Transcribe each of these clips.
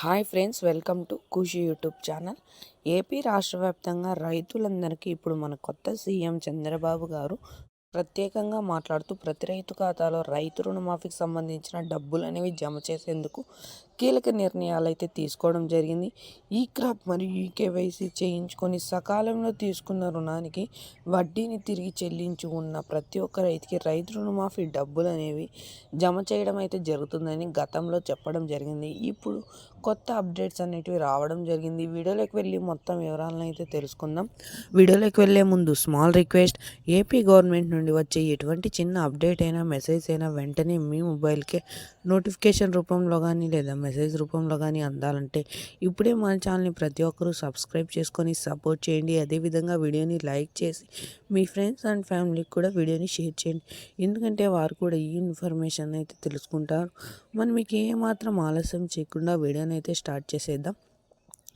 Hi friends welcome to Khushi YouTube channel. AP రాష్ట్ర వ్యాప్తంగా రైతులందరికీ ఇప్పుడు మన కొత్త సీఎం చంద్రబాబు గారు ప్రత్యేకంగా మాట్లాడుతూ ప్రతి రైతు ఖాతాలో రైతు రుణమాఫీకి సంబంధించిన డబ్బులు అనేవి జమ చేసేందుకు కీలక నిర్ణయాలు అయితే తీసుకోవడం జరిగింది. ఈ క్రాప్ మరియు ఈ కేవైసీ చేయించుకొని సకాలంలో తీసుకున్న రుణానికి వడ్డీని తిరిగి చెల్లించి ఉన్న ప్రతి ఒక్క రైతుకి రైతు రుణమాఫీ డబ్బులు అనేవి జమ చేయడం అయితే జరుగుతుందని గతంలో చెప్పడం జరిగింది. ఇప్పుడు కొత్త అప్డేట్స్ అనేటివి రావడం జరిగింది. వీడియోలోకి వెళ్ళి మొత్తం వివరాలను అయితే తెలుసుకుందాం. వీడియోలోకి వెళ్ళే ముందు స్మాల్ రిక్వెస్ట్ ఏపీ గవర్నమెంట్ నుండి వచ్చే ఎటువంటి చిన్న అప్డేట్ అయినా మెసేజ్ అయినా వెంటనే మీ మొబైల్కే నోటిఫికేషన్ రూపంలో కానీ లేదా మెసేజ్ రూపంలో కానీ అందాలంటే ఇప్పుడే మన ఛానల్ని ప్రతి ఒక్కరూ సబ్స్క్రైబ్ చేసుకొని సపోర్ట్ చేయండి. అదేవిధంగా వీడియోని లైక్ చేసి మీ ఫ్రెండ్స్ అండ్ ఫ్యామిలీకి కూడా వీడియోని షేర్ చేయండి. ఎందుకంటే వారు కూడా ఈ ఇన్ఫర్మేషన్ అయితే తెలుసుకుంటారు. మనం మీకు ఏమాత్రం ఆలస్యం చేయకుండా వీడియోని అయితే స్టార్ట్ చేసేద్దాం.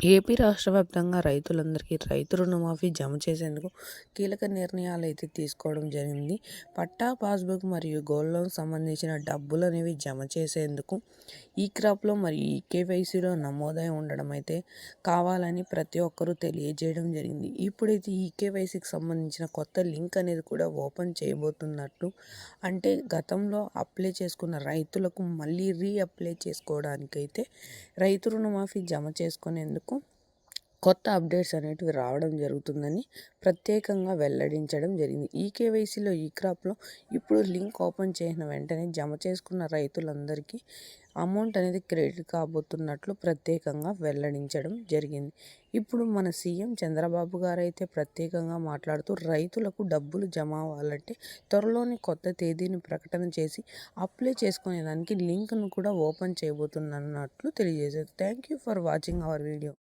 ఏపీ రాష్ట్ర వ్యాప్తంగా రైతులందరికీ రైతు రుణమాఫీ జమ చేసేందుకు కీలక నిర్ణయాలు అయితే తీసుకోవడం జరిగింది. పట్టా పాస్బుక్ మరియు గోల్డ్ లోన్ సంబంధించిన డబ్బులు అనేవి జమ చేసేందుకు ఈ క్రాప్లో మరియు ఈ కేవైసీలో నమోదై ఉండడం అయితే కావాలని ప్రతి ఒక్కరూ తెలియజేయడం జరిగింది. ఇప్పుడైతే ఈ కేవైసీకి సంబంధించిన కొత్త లింక్ అనేది కూడా ఓపెన్ చేయబోతున్నట్టు అంటే గతంలో అప్లై చేసుకున్న రైతులకు మళ్ళీ రీ అప్లై చేసుకోవడానికైతే రైతు రుణమాఫీ జమ చేసుకునేందుకు కొత్త అప్డేట్స్ అనేటివి రావడం జరుగుతుందని ప్రత్యేకంగా వెల్లడించడం జరిగింది. ఈ కేవైసీలో ఈ క్రాప్లో ఇప్పుడు లింక్ ఓపెన్ చేసిన వెంటనే జమ చేసుకున్న రైతులందరికీ అమౌంట్ అనేది క్రెడిట్ కాబోతున్నట్లు ప్రత్యేకంగా వెల్లడించడం జరిగింది. ఇప్పుడు మన సీఎం చంద్రబాబు గారు అయితే ప్రత్యేకంగా మాట్లాడుతూ రైతులకు డబ్బులు జమ అవ్వాలంటే త్వరలోని కొత్త తేదీని ప్రకటన చేసి అప్లై చేసుకునేదానికి లింక్ను కూడా ఓపెన్ చేయబోతున్నట్లు తెలియజేశారు. Thank you for watching our video.